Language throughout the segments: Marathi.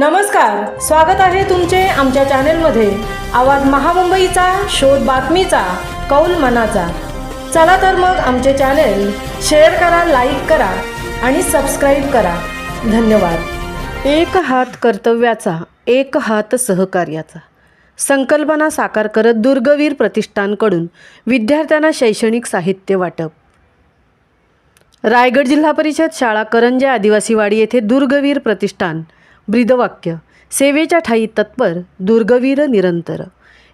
नमस्कार स्वागत आहे तुमचे आमच्या चॅनेलमध्ये. आवाज महामुंबईचा शोध बातमीचा कौल मनाचा. चला तर मग आमचे चॅनेल शेअर करा लाईक करा आणि सबस्क्राईब करा. धन्यवाद. एक हात कर्तव्याचा एक हात सहकार्याचा. संकल्पना साकार करत दुर्गवीर प्रतिष्ठानकडून विद्यार्थ्यांना शैक्षणिक साहित्य वाटप. रायगड जिल्हा परिषद शाळा करंजे आदिवासीवाडी येथे दुर्गवीर प्रतिष्ठान. ब्रीदवाक्य. सेवेच्या ठाई तत्पर दुर्गवीर निरंतर.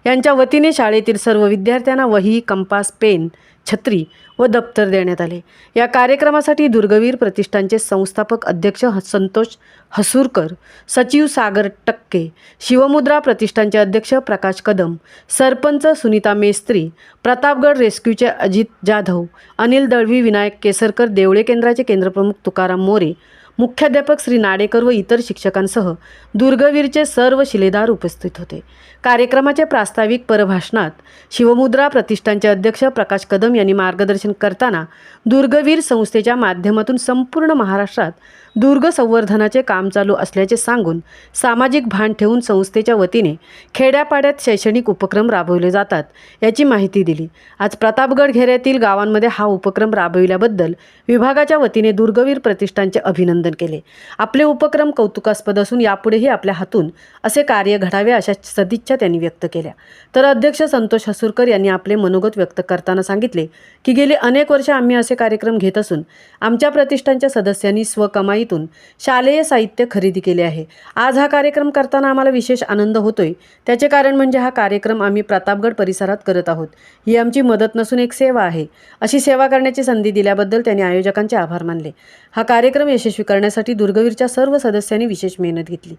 यांच्या वतीने शाळेतील सर्व विद्यार्थ्यांना वही कंपास पेन छत्री व दप्तर देण्यात आले. या कार्यक्रमासाठी दुर्गवीर प्रतिष्ठानचे संस्थापक अध्यक्ष ह- संतोष हसूरकर सचिव सागर टक्के शिवमुद्रा प्रतिष्ठानचे अध्यक्ष प्रकाश कदम सरपंच सुनीता मेस्त्री प्रतापगड रेस्क्यूचे अजित जाधव अनिल दळवी विनायक केसरकर देवळे केंद्राचे केंद्रप्रमुख तुकाराम मोरे मुख्याध्यापक श्री नाडेकर व इतर शिक्षकांसह दुर्गवीरचे सर्व शिलेदार उपस्थित होते. कार्यक्रमाचे प्रास्ताविक परभाषणात शिवमुद्रा प्रतिष्ठानचे अध्यक्ष प्रकाश कदम यांनी मार्गदर्शन करताना दुर्गवीर संस्थेच्या माध्यमातून संपूर्ण महाराष्ट्रात दुर्ग संवर्धनाचे काम चालू असल्याचे सांगून सामाजिक भान ठेवून संस्थेच्या वतीने खेड्यापाड्यात शैक्षणिक उपक्रम राबवले जातात याची माहिती दिली. आज प्रतापगड घेऱ्यातील गावांमध्ये हा उपक्रम राबविल्याबद्दल विभागाच्या वतीने दुर्गवीर प्रतिष्ठानचे अभिनंदन केले. आपले उपक्रम कौतुकास्पद असून यापुढेही आपल्या हातून असे कार्य घडावे अशा सदिच्छा त्यांनी व्यक्त केल्या. तर अध्यक्ष संतोष हसूरकर यांनी आपले मनोगत व्यक्त करताना सांगितले की गेली अनेक वर्ष आम्ही असे कार्यक्रम घेत असून आमच्या प्रतिष्ठानच्या सदस्यांनी स्वकमाईतून शालेय साहित्य खरेदी केले आहे. आज हा कार्यक्रम करताना आम्हाला विशेष आनंद होतोय. त्याचे कारण म्हणजे हा कार्यक्रम आम्ही प्रतापगड परिसरात करत आहोत. ही आमची मदत नसून एक सेवा आहे. अशी सेवा करण्याची संधी दिल्याबद्दल त्यांनी आयोजकांचे आभार मानले. हा कार्यक्रम यशस्वी करण्यासाठी दुर्गवीरच्या सर्व सदस्यांनी विशेष मेहनत घेतली.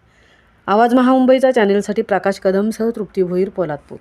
आवाज महामुंबईचा चॅनेलसाठी प्रकाश कदमसह तृप्ती भोईर पोलादपूर.